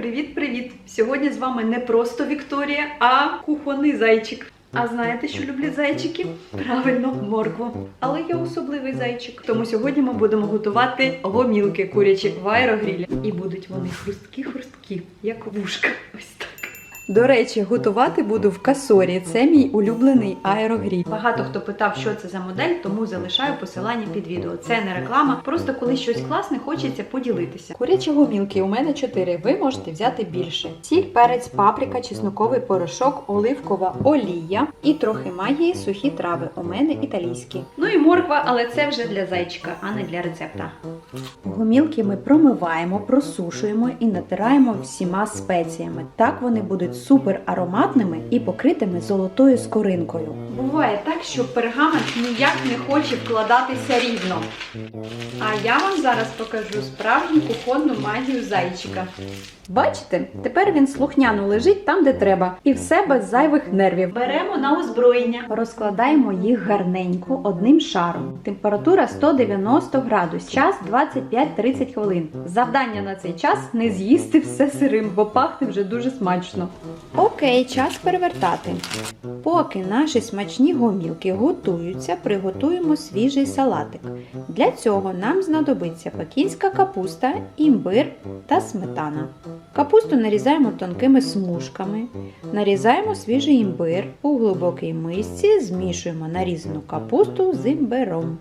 Привіт-привіт! Сьогодні з вами не просто Вікторія, а кухонний зайчик. А знаєте, що люблять зайчики? Правильно, моркву. Але я особливий зайчик. Тому сьогодні ми будемо готувати гомілки курячі в аерогрілі. І будуть вони хрусткі-хрусткі, як вушка. Ось так. До речі, готувати буду в касорі. Це мій улюблений аерогріль. Багато хто питав, що це за модель, тому залишаю посилання під відео. Це не реклама, просто коли щось класне, хочеться поділитися. Курячі гомілки у мене 4, Ви можете взяти більше. Сіль, перець, паприка, чесноковий порошок, оливкова олія і трохи магії, сухі трави. У мене італійські. Ну і морква, але це вже для зайчика, а не для рецепта. Гомілки ми промиваємо, просушуємо і натираємо всіма спеціями. Так вони будуть супер ароматними і покритими золотою скоринкою. Буває так, що пергамент ніяк не хоче вкладатися рівно. А я вам зараз покажу справжню кухонну магію зайчика. Бачите, тепер він слухняно лежить там, де треба, і все без зайвих нервів. Беремо на озброєння, розкладаємо їх гарненько одним шаром. Температура 190 градусів, час 25-30 хвилин. Завдання на цей час не з'їсти все сирим, бо пахне вже дуже смачно. Окей, час перевертати. Поки наші смачні гомілки готуються, приготуємо свіжий салатик. Для цього нам знадобиться пекінська капуста, імбир та сметана. Капусту нарізаємо тонкими смужками, нарізаємо свіжий імбир. У глибокій мисці змішуємо нарізану капусту з імбиром.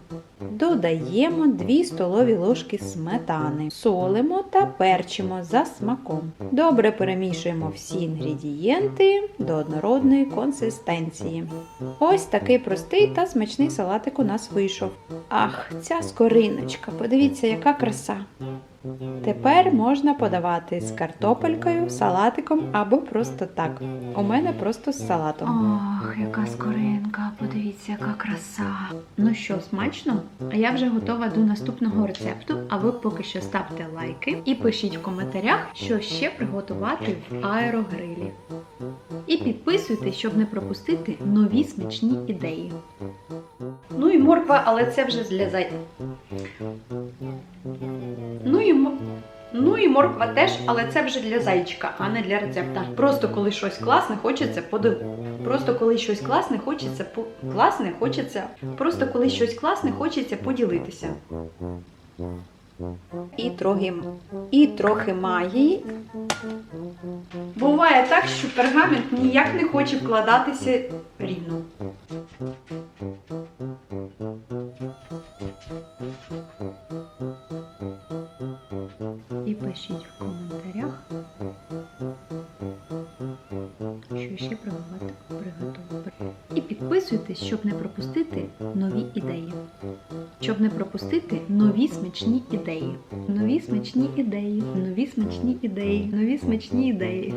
Додаємо 2 столові ложки сметани, солимо та перчимо за смаком. Добре перемішуємо всі інгредієнти до однородної консистенції. Ось такий простий та смачний салатик у нас вийшов. Ах, ця скориночка, подивіться, яка краса! Тепер можна подавати з картопелькою, салатиком або просто так. У мене просто з салатом. Ох, яка скоринка, подивіться, яка краса. Ну що, смачно? А я вже готова до наступного рецепту. А ви поки що ставте лайки і пишіть в коментарях, що ще приготувати в аерогрилі. І підписуйтесь, щоб не пропустити нові смачні ідеї. Ну і морква, але це вже для мо- Ну і морква теж, але це вже для зайчика, а не для рецепта. Просто коли щось класне, хочеться поди... Просто коли щось класне, хочеться по... класне, хочеться. Просто коли щось класне, хочеться поділитися. І трохи, і трохи магії. Буває так, що пергамент ніяк не хоче вкладатися рівно. І пишіть в коментарях, що ще приготувати. І підписуйтесь, щоб не пропустити нові ідеї. Щоб не пропустити нові смачні ідеї. Нові смачні ідеї, нові смачні ідеї, нові смачні ідеї.